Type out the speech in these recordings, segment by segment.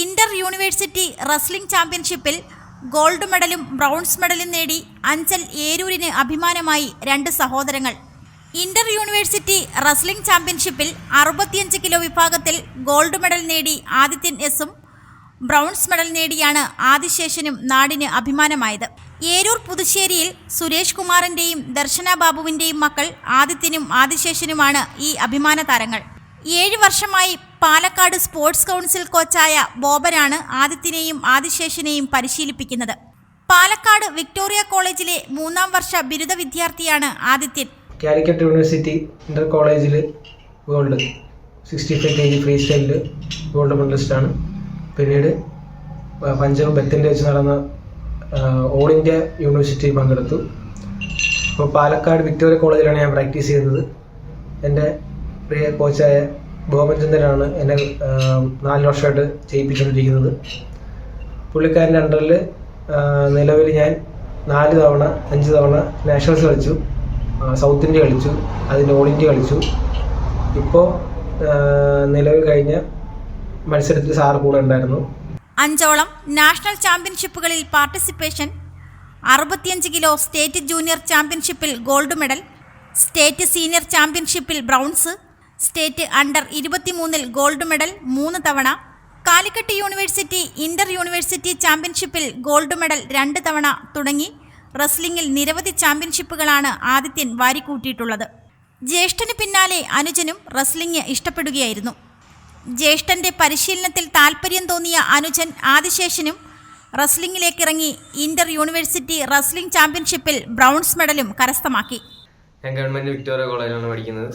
Inter university wrestling ചാമ്പ്യൻഷിപ്പിൽ gold മെഡലും bronze മെഡലും നേടി അഞ്ചൽ ഏരൂരിന് അഭിമാനമായി രണ്ട് സഹോദരങ്ങൾ. ഇന്റർ യൂണിവേഴ്സിറ്റി റസ്ലിംഗ് ചാമ്പ്യൻഷിപ്പിൽ അറുപത്തിയഞ്ച് കിലോ വിഭാഗത്തിൽ ഗോൾഡ് മെഡൽ നേടി ആദിത്യൻ എസും ബ്രൗൺസ് മെഡൽ നേടിയാണ് ആദിശേഷനും നാടിന് അഭിമാനമായത്. ഏരൂർ പുതുശ്ശേരിയിൽ സുരേഷ് കുമാറിന്റെയും ദർശന ബാബുവിന്റെയും മക്കൾ ആദിത്യനും ആദിശേഷനുമാണ് ഈ അഭിമാന താരങ്ങൾ ഏഴ് വർഷമായി പാലക്കാട് സ്പോർട്സ് കൗൺസിൽ കോച്ചായ ബോബനാണ് ആദിത്യനെയും ആദിശേഷനെയും പരിശീലിപ്പിക്കുന്നത്. പാലക്കാട് വിക്ടോറിയ കോളേജിലെ മൂന്നാം വർഷ ബിരുദ വിദ്യാർത്ഥിയാണ് ആദിത്യൻ. കാലിക്കറ്റ് യൂണിവേഴ്സിറ്റി ഇന്റർ കോളേജിൽ gold sixty five K G free സ്റ്റൈലിൽ ഗോൾഡ് മെഡലിസ്റ്റ് ആണ്. പിന്നീട് പഞ്ചാബ് ബത്തിന്റെ വെച്ച് നടന്ന ഓൾ ഇന്ത്യ യൂണിവേഴ്സിറ്റി പങ്കെടുത്തു. അപ്പോൾ പാലക്കാട് വിക്ടോറിയ കോളേജിലാണ് ഞാൻ പ്രാക്ടീസ് ചെയ്യുന്നത്. എന്റെ പ്രിയ കോച്ചായ ബോബൻ ചന്ദ്രനാണ് എന്നെ നാല് വർഷമായിട്ട് ചെയ്യിപ്പിച്ചുകൊണ്ടിരിക്കുന്നത് പുള്ളിക്കാരന്റെ അണ്ടറിൽ നിലവിൽ ഞാൻ നാല് തവണ അഞ്ച് തവണ നാഷണൽസ് കളിച്ചു സൗത്ത് ഇന്ത്യ കളിച്ചു അതിന്റെ ഓൾ ഇന്ത്യ കളിച്ചു. ഇപ്പോൾ നിലവിൽ കഴിഞ്ഞ മത്സരത്തിൽ സാറ് കൂടെ ഉണ്ടായിരുന്നു. അഞ്ചോളം നാഷണൽ ചാമ്പ്യൻഷിപ്പുകളിൽ പാർട്ടിസിപ്പേഷൻ അറുപത്തിയഞ്ച് കിലോ സ്റ്റേറ്റ് ജൂനിയർ ചാമ്പ്യൻഷിപ്പിൽ ഗോൾഡ് മെഡൽ സ്റ്റേറ്റ് സീനിയർ ചാമ്പ്യൻഷിപ്പിൽ ബ്രൗൺസ് സ്റ്റേറ്റ് അണ്ടർ ഇരുപത്തിമൂന്നിൽ ഗോൾഡ് മെഡൽ മൂന്ന് തവണ. കാലിക്കറ്റ് യൂണിവേഴ്സിറ്റി ഇന്റർ യൂണിവേഴ്സിറ്റി ചാമ്പ്യൻഷിപ്പിൽ ഗോൾഡ് മെഡൽ രണ്ട് തവണ തുടങ്ങി. റെസ്ലിംഗിൽ നിരവധി ചാമ്പ്യൻഷിപ്പുകളാണ് ആദിത്യൻ വാരിക്കൂട്ടിയിട്ടുള്ളത്. ജ്യേഷ്ഠന് പിന്നാലെ അനുജനും റെസ്ലിംഗ് ഇഷ്ടപ്പെടുകയായിരുന്നു. ജ്യേഷ്ഠന്റെ പരിശീലനത്തിൽ താല്പര്യം തോന്നിയ അനുജൻ ആദിശേഷനും റസ്ലിംഗിലേക്കിറങ്ങി ഇന്റർ യൂണിവേഴ്സിറ്റി റസ്ലിംഗ് ചാമ്പ്യൻഷിപ്പിൽ ബ്രൗൺസ് മെഡലും കരസ്ഥമാക്കി. ഞാൻ ഗവൺമെന്റ് വിക്ടോറിയ കോളേജിലാണ് പഠിക്കുന്നത്.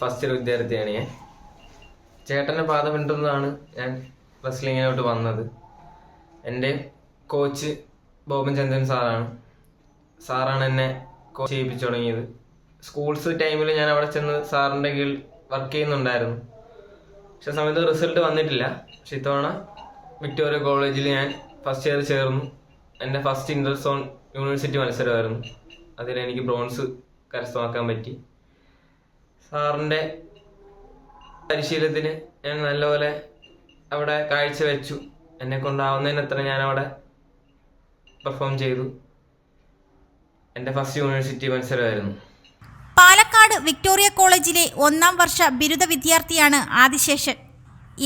ഫസ്റ്റ് ഇയർ വിദ്യാർത്ഥിയാണ് ഞാൻ ചേട്ടന്റെ പാത പിന്തുടർന്നാണ് ഞാൻ റെസ്ലിങ്ങിലോട്ട് വന്നത്. എന്റെ കോച്ച് ബോബൻ ചന്ദ്രൻ സാറാണ്. സാറാണ് എന്നെ കോച്ച് ചെയ്യിപ്പിച്ചു തുടങ്ങിയത്. സ്കൂൾസ് ടൈമിൽ ഞാൻ അവിടെ ചെന്ന് സാറിന്റെ കീഴിൽ വർക്ക് ചെയ്യുന്നുണ്ടായിരുന്നു. പക്ഷെ സമയത്ത് റിസൾട്ട് വന്നിട്ടില്ല. പക്ഷെ ഇത്തവണ വിക്ടോറിയ കോളേജിൽ ഞാൻ ഫസ്റ്റ് ഇയർ ചേർന്നു. എന്റെ ഫസ്റ്റ് ഇന്റർസോൺ യൂണിവേഴ്സിറ്റി മത്സരമായിരുന്നു. അതിൽ എനിക്ക് ബ്രോൺസ് കരസ്ഥമാക്കാൻ പറ്റി. സാറിന്റെ പരിശീലനത്തിന് ഞാൻ നല്ലപോലെ അവിടെ കാഴ്ചവെച്ചു എന്നെ കൊണ്ടാവുന്നതിനത്ര ഞാൻ അവിടെ പെർഫോം ചെയ്തു. എന്റെ ഫസ്റ്റ് യൂണിവേഴ്സിറ്റി മത്സരമായിരുന്നു. പാലക്കാട് വിക്ടോറിയ കോളേജിലെ ഒന്നാം വർഷ ബിരുദ വിദ്യാർത്ഥിയാണ് ആദിശേഷൻ.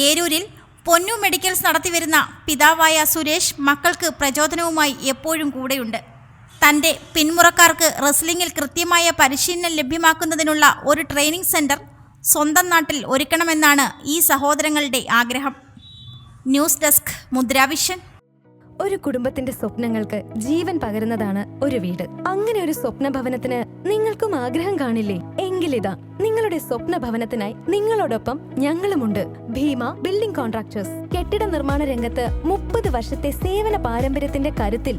ഏരൂരിൽ പൊന്നു മെഡിക്കൽസ് നടത്തിവരുന്ന പിതാവായ സുരേഷ് മക്കൾക്ക് പ്രചോദനവുമായി എപ്പോഴും കൂടെയുണ്ട്. തന്റെ പിന്മുറക്കാർക്ക് റെസ്ലിംഗിൽ കൃത്യമായ പരിശീലനം ലഭ്യമാക്കുന്നതിനുള്ള ഒരു ട്രെയിനിങ് സെന്റർ സ്വന്തം നാട്ടിൽ ഒരുക്കണമെന്നാണ് ഈ സഹോദരങ്ങളുടെ ആഗ്രഹം. ന്യൂസ് ഡെസ്ക് മുദ്രാവിഷൻ ഒരു കുടുംബത്തിന്റെ സ്വപ്നങ്ങൾക്ക് ജീവൻ പകരുന്നതാണ് ഒരു വീട്. അങ്ങനെ ഒരു സ്വപ്ന ഭവനത്തിന് നിങ്ങൾക്കും ആഗ്രഹം കാണില്ലേ? എങ്കിലിതാ നിങ്ങളുടെ സ്വപ്ന ഭവനത്തിനായി നിങ്ങളോടൊപ്പം ഞങ്ങളുമുണ്ട്. ഭീമ ബിൽഡിംഗ് കോൺട്രാക്ടേഴ്സ് കെട്ടിട നിർമ്മാണ രംഗത്ത് മുപ്പത് വർഷത്തെ സേവന പാരമ്പര്യത്തിന്റെ കരുത്തിൽ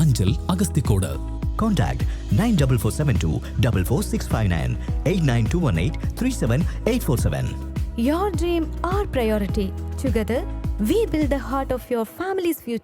Anjal Agastikoda. Contact 94472 44659 89218 37847. Your dream, our priority. Together, we build the heart of your family's future.